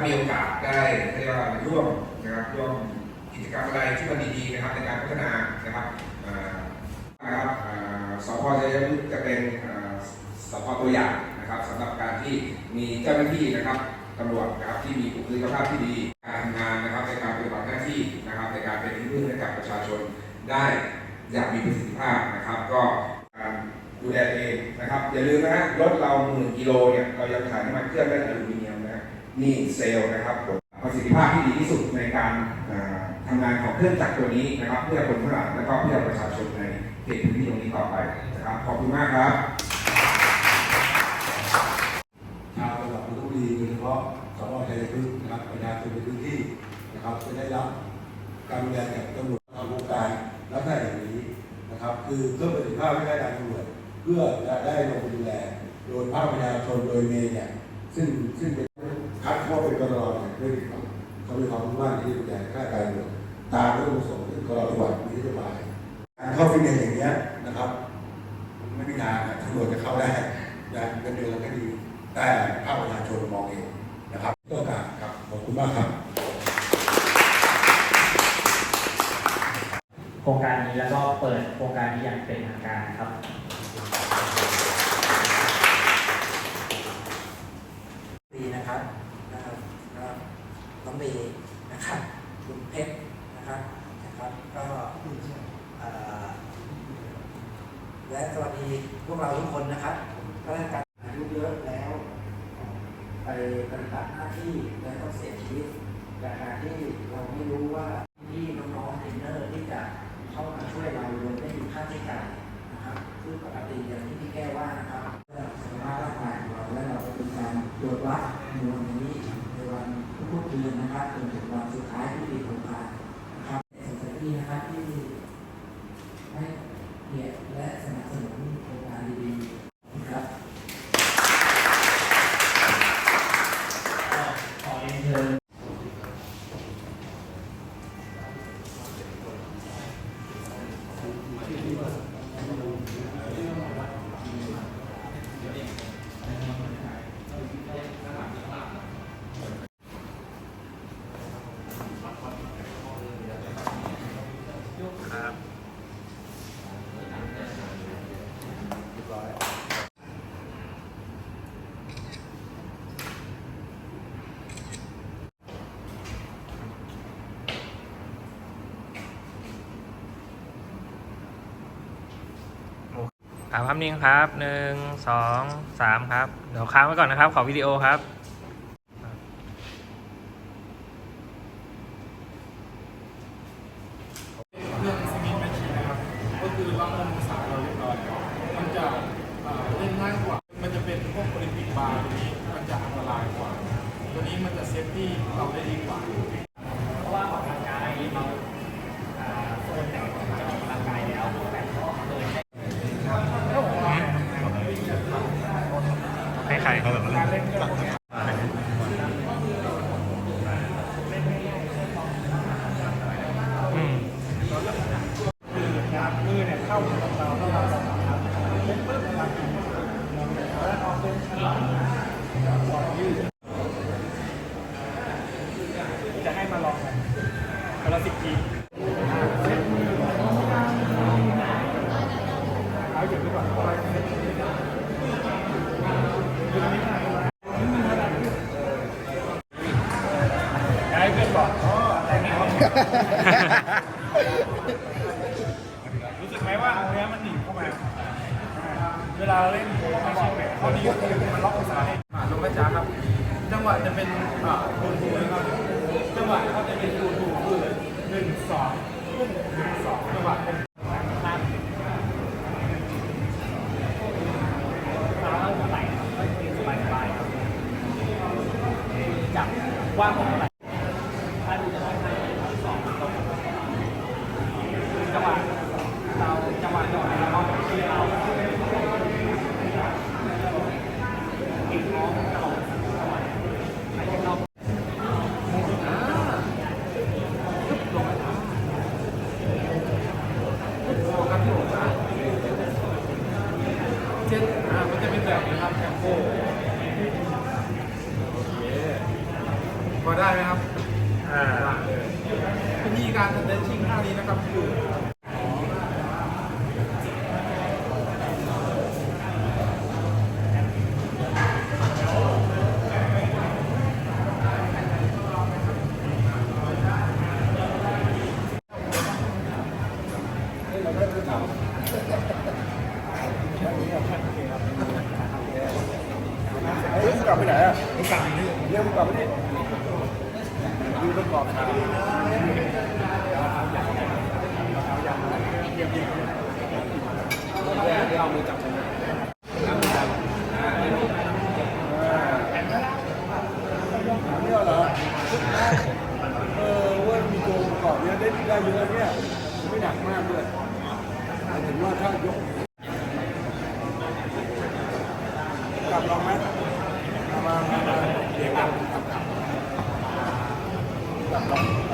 ามีโอกาสได้เรียกว่าร่วมนะครับร่วมกิจกรรมอะไรที่มันดีๆนะครับในการพัฒนานะครับนะครับสพชัยพฤกษ์จะเป็นสพตัวอย่างนะครับสำหรับการที่มีเจ้าหน้าที่นะครับตำรวจนะครับที่มีบุคลิกภาพที่ดีการทำงานนะครับในการปฏิบัติหน้าที่นะครับในการเป็นที่พึ่งให้กับประชาชนได้อย่างมีประสิทธิภาพนะครับ ก็การดูแลเองนะครับอย่าลืมนะฮะรถเราหมื่นกิโลเนี่ยเรายังขายน้ำมันเครื่องได้อลู นี่เซลล์นะครับประสิทธิภาพที่ดีที่สุดในการอ่าทำงานของเครื่องจักรตัวนี้นะครับ เพื่อคนข้างหลังและก็เพื่อประชาชนในเขตพื้นที่ตรงนี้ต่อไปนะครับขอบคุณมากครับชาวจังหวัดนนทบุรีโดยเฉพาะสพชัยพฤกษ์นะครับประชาชนในพื้นที่นะครับจะได้รับการดูแลจากตำรวจทางโครงการแลักษณะอย่างนี้นะครับ คือเพิ่มประสิทธิภาพให้ได้การตำรวจเพื่อจะได้ลงดูแลโดยภาคประชาชนโดยเมย์เนี่ยซึ่งซึ่งเป็น นเดือนเราก็ดี แต่ภาคประชาชนมองเองนะครับก็การครับขอบคุณมากครับ โครงการนี้แล้วก็เปิดโครงการนี้อย่างเป็นทางการนะครับดีนะครับนะครับก็น้องเมย์นะครับคุณเพชรนะครับนะครับก็เอ่อและสวัสดีพวกเราทุกคนนะครับข้าราชการอายุเยอะแล้ว ไปป ฏิบัติหน้าที่และต้องเสียชีวิตจากการที่เราไม่รู้ว่า อ่าภาพนิ่งครับหนึ่งสองสามครับ เดี๋ยวค้างไว้ก่อนนะครับ ขอวิดีโอครับเรื่องสมิธแมชชีนนะครับ ก็คือเราองศาเราเรียบร้อยมันจะเล่นง่ายกว่า รู้สึกไหมว่าเนื้อมันหนีบเข้ามา เวลาเล่นโค้งไม่ใช่แบบข้อดีก็คือมันล็อกภาษายอ่าลงกระจาครับ จังหวะจะเป็นอ่าทูทูนะครับ จังหวะก็จะเป็นทูทูคือหนึ่งสองปุ๊บหนึ่งสองจังหวะเป็นข้ามเท้าหัวไหล่ายสบายๆครับจับว่างของหัวไห มันจะเป็นแบบนี้ครับแคมโปนะครับอ่าวิธีการสเตนชิ่งท่านี้นะครับคือเฮ้ยมึงกลับไปไหนอะมึงกลับนี่เรียกมึงกลับไปนี่ดู ประกอบฉากเอามือจับเนี่ยเหรอเออว่ามีตัวประกอบเนี้ยได้ได้เยอะเนี่ยไม่หนักมากด้วยหมายถึงว่าถ้ายกกลับลองไหมมามามามาเดี๋ยวกลับกลับกลับ กลั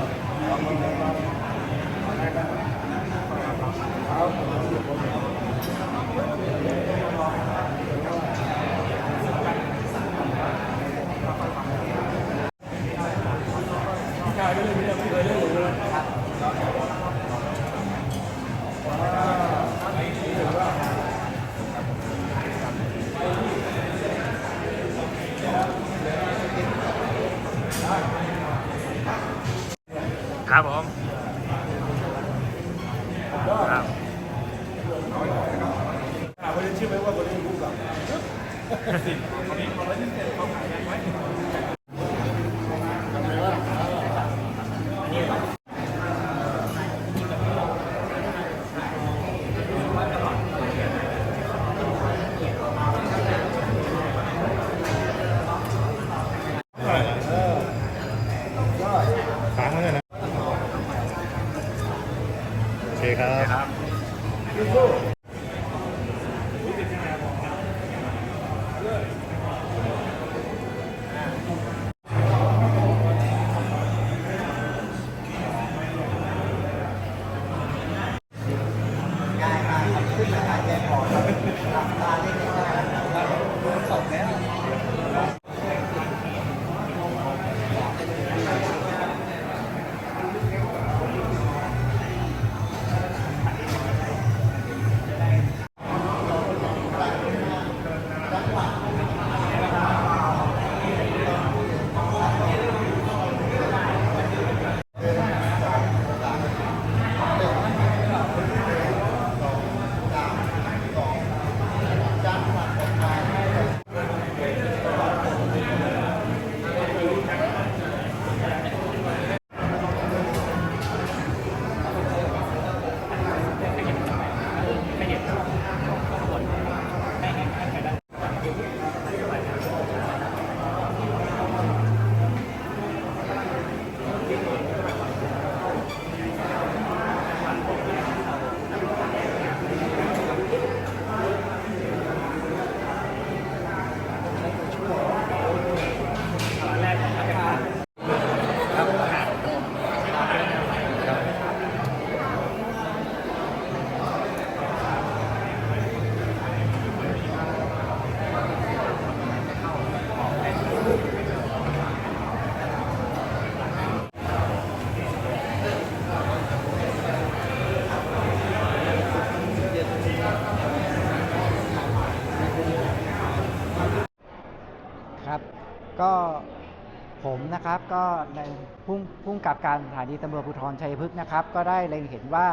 ก็ในพุ่งพุ่งกับการสถานีตำรวจภูธรชัยพฤกษ์นะครับ ก็ได้เล็งเห็นว่า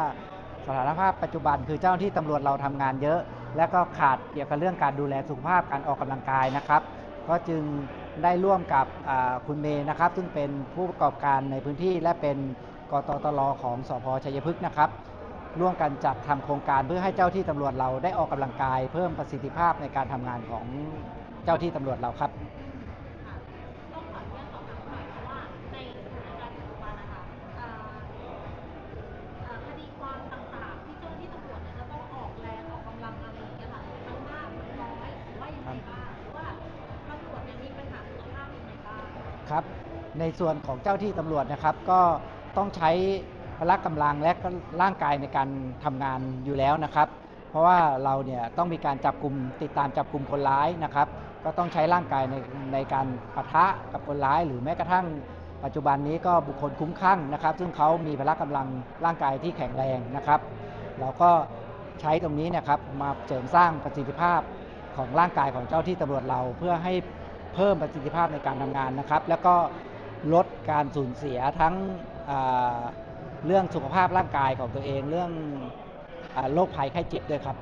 สถานภาพปัจจุบันคือเจ้าหน้าที่ตำรวจเราทำงานเยอะ และก็ขาดเกี่ยวกับเรื่องการดูแลสุขภาพการออกกำลังกายนะครับ ก็จึงได้ร่วมกับคุณเมย์นะครับ ซึ่งเป็นผู้ประกอบการในพื้นที่และเป็นกตตลของสพชัยพฤกษ์นะครับ ร่วมกันจัดทำโครงการเพื่อให้เจ้าที่ตำรวจเราได้ออกกำลังกาย เพิ่มประสิทธิภาพในการทำงานของเจ้าที่ตำรวจเราครับ ครับ ในส่วนของเจ้าที่ตำรวจนะครับก็ต้องใช้พละกำลังและก็ร่างกายในการทำงานอยู่แล้วนะครับ เพราะว่าเราเนี่ยต้องมีการจับกลุ่มติดตามจับกลุ่มคนร้ายนะครับ ก็ต้องใช้ร่างกายในในการปะทะกับคนร้าย หรือแม้กระทั่งปัจจุบันนี้ก็บุคคลคุ้มคลั่งนะครับ ซึ่งเขามีพละกำลังร่างกายที่แข็งแรงนะครับ เราก็ใช้ตรงนี้นะครับมาเสริมสร้างประสิทธิภาพของร่างกายของเจ้าที่ตำรวจเราเพื่อให้ เพิ่มประสิทธิภาพในการทำงานนะครับ แล้วก็ลดการสูญเสียทั้งเรื่องสุขภาพร่างกายของตัวเองเรื่องอโรคภัยไข้เจ็บด้วยครับ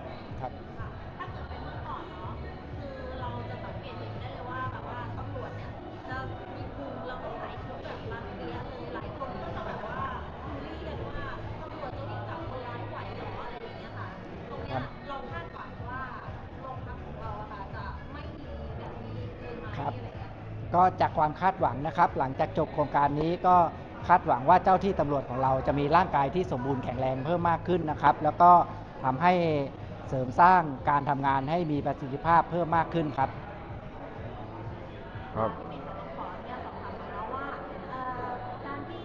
ก็จากความคาดหวังนะครับ หลังจากจบโครงการนี้ก็คาดหวังว่าเจ้าที่ตำรวจของเราจะมีร่างกายที่สมบูรณ์แข็งแรงเพิ่มมากขึ้นนะครับ แล้วก็ทำให้เสริมสร้างการทำงานให้มีประสิทธิภาพเพิ่มมากขึ้นครับ ครับพี่เมย์จะขออนุญาตสอบถามหน่อยนะว่าเอ่อการที่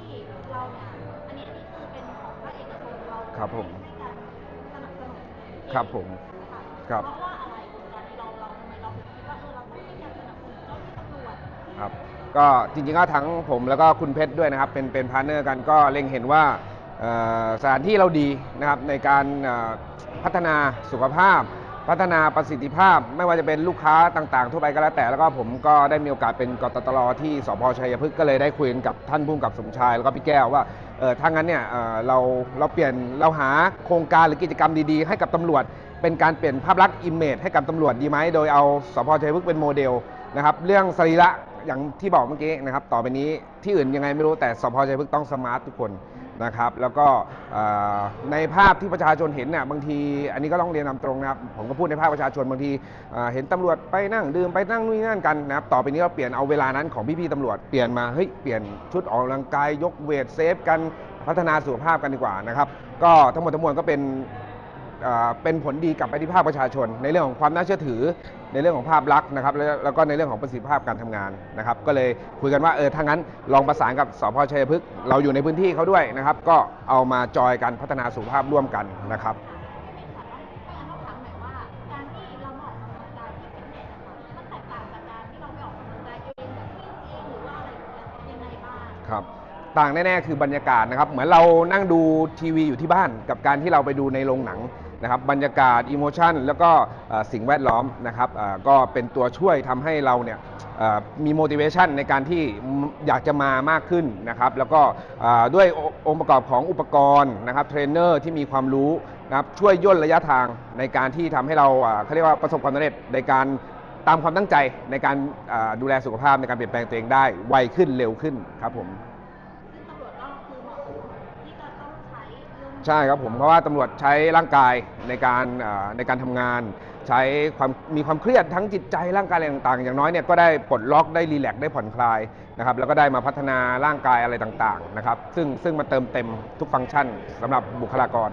เราเนี่ยอันนี้อันนี้คือเป็นของภาคเอกชนเราครับผม ให้การสนับสนุนครับผม ค่ะครับ เพราะว่า ครับก็จริงๆก็ทั้งผมแล้วก็คุณเพชรด้วยนะครับ เป็นเป็นพาร์เนอร์กันก็เล็งเห็นว่าสถานที่เราดีนะครับในการพัฒนาสุขภาพ พัฒนาประสิทธิภาพ ไม่ว่าจะเป็นลูกค้าต่างๆ ทั่วไปก็แล้วแต่ แล้วก็ผมก็ได้มีโอกาสเป็นกตตลที่สพชัยพฤกษ์ก็เลยได้คุยกับท่านผู้กำกับสมชาย แล้วก็พี่แก้วว่าเออถ้างั้นเนี่ยเเราเราเปลี่ยนเราหาโครงการหรือกิจกรรมดีๆ ให้กับตำรวจ เป็นการเปลี่ยนภาพลักษณ์อิมเมจให้กับตำรวจดีไหมโดยเอาสพชัยพฤกษ์เป็นโมเดลนะครับเรื่องสรีระ อย่างที่บอกเมื่อกี้นะครับ ต่อไปนี้ที่อื่นยังไงไม่รู้แต่สพชัยพฤกษ์ต้องสมาร์ททุกคนนะครับ แล้วก็ในภาพที่ประชาชนเห็นเนี่ยบางที อันนี้ก็ต้องเรียนนำตรงนะครับ ผมก็พูดในภาพประชาชนบางทีเห็นตำรวจไปนั่งดื่มไปนั่งนู่นนั่นกันนะครับ ต่อไปนี้เราเปลี่ยนเอาเวลานั้นของพี่ๆตำรวจเปลี่ยนมาเฮ้ยเปลี่ยนชุดออกกำลังกายยกเวทเซฟกันพัฒนาสุขภาพกันดีกว่านะครับ ก็ทั้งหมดทั้งมวลก็เป็น เป็นผลดีกับไปที่ภาคประชาชน ในเรื่องของความน่าเชื่อถือในเรื่องของภาพลักษณ์นะครับแล้วก็ในเรื่องของประสิทธิภาพการทำงานนะครับก็เลยคุยกันว่าเออถ้างั้นลองประสานกับสพชัยพฤกษ์เราอยู่ในพื้นที่เขาด้วยนะครับ ก็เอามาจอยกันพัฒนาสุขภาพร่วมกันนะครับค่ะพี่เมย์ค่ะต้องไม่งั้นต้องถามหน่อยว่าการที่เรามาออกกำลังกายที่ฟิตเนสอะค่ะมันแตกต่างแบบวิ่งเองหรือว่าอะไรอย่างเงี้ยยังไงบ้างครับต่างแน่ๆคือบรรยากาศนะครับ เหมือนเรานั่งดูทีวีอยู่ที่บ้านกับการที่เราไปดูในโรงหนัง นะครับบรรยากาศอิโมชันแล้วก็สิ่งแวดล้อมนะครับก็เป็นตัวช่วยทำให้เราเนี่ยมี motivation ในการที่อยากจะมามากขึ้นนะครับแล้วก็ด้วยองค์ประกอบของอุปกรณ์นะครับเทรนเนอร์ที่มีความรู้นะครับช่วยย่นระยะทางในการที่ทำให้เราเขาเรียกว่าประสบความสำเร็จในการตามความตั้งใจในการดูแลสุขภาพในการเปลี่ยนแปลงตัวเองได้ไวขึ้นเร็วขึ้นครับผม ใช่ครับผมเพราะว่าตำรวจใช้ร่างกายในการอ่อในการทำงาน ใช้ความมีความเครียดทั้งจิตใจร่างกายอะไรต่างๆ อย่างน้อยเนี่ยก็ได้ปลดล็อกได้รีแลกซ์ได้ผ่อนคลายนะครับแล้วก็ได้มาพัฒนาร่างกายอะไรต่างๆนะครับซึ่งซึ่งมาเติมเต็มทุกฟังก์ชันสำหรับบุคลากร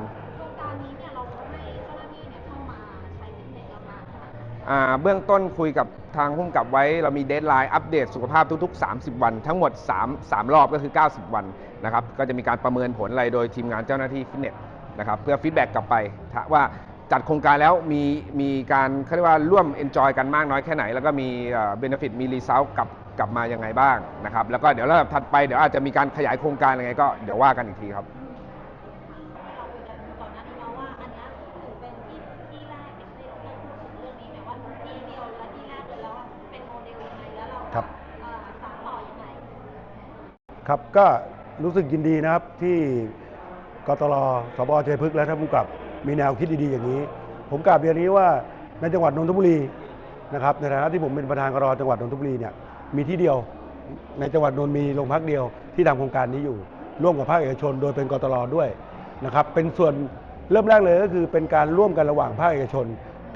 เบื้องต้นคุยกับทางพุ่มกับไว้ เรามีเดทไลน์อัปเดตสุขภาพทุก ๆ 30 วัน ทั้งหมด 3 3 รอบก็คือ 90 วันนะครับ ก็จะมีการประเมินผลอะไรโดยทีมงานเจ้าหน้าที่ฟิตเนสนะครับเพื่อฟีดแบ็กกลับไปว่าจัดโครงการแล้วมีมีการเขาเรียกว่าร่วมเอนจอยกันมากน้อยแค่ไหน แล้วก็มีเบนฟิตมีรีเซลกลับกลับมายังไงบ้างนะครับแล้วก็เดี๋ยวระดับถัดไปเดี๋ยวอาจจะมีการขยายโครงการยังไงก็เดี๋ยวว่ากันอีกทีครับ ครับก็รู้สึกยินดีนะครับที่กตลสบชัยพฤกษ์และท่านผู้กับมีแนวคิดดีๆอย่างนี้ ผมกราบเรียนนี้ว่าในจังหวัดนนทบุรีนะครับในฐานะที่ผมเป็นประธานกรจังหวัดนนทบุรีเนี่ยมีที่เดียวในจังหวัดนนท์มีโรงพักเดียวที่ทำโครงการนี้อยู่ ร่วมกับภาคเอกชน โดยเป็นกตลด้วยนะครับเป็นส่วนเริ่มแรกเลยก็คือเป็นการร่วมกันระหว่างภาคเอกชน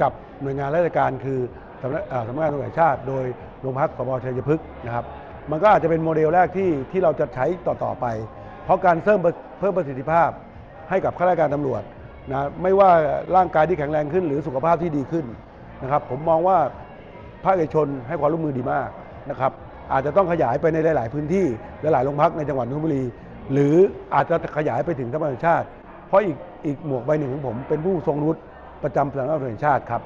กับหน่วยงานราชการคือสำนักอ่านักงานตำรวจชาติ โดยโรงพักสบชัยพฤกษ์นะครับ มันก็อาจจะเป็นโมเดลแรกที่ที่เราจะใช้ต่อๆไป เพราะการเพิ่มเพิ่มประสิทธิภาพให้กับข้าราชการตำรวจนะไม่ว่าร่างกายที่แข็งแรงขึ้น หรือสุขภาพที่ดีขึ้นนะครับ ผมมองว่าภาคเอกชนให้ความร่วมมือดีมากนะครับ อาจจะต้องขยายไปในหลาย ๆ พื้นที่หลายๆโรงพักในจังหวัดนนทบุรี หรืออาจจะขยายไปถึงสำนักงานตำรวจแห่งชาติ เพราะอีกอีกหมวกใบหนึ่งของผมเป็นผู้ทรงวุฒิประจำสำนักงานตำรวจแห่งชาติครับ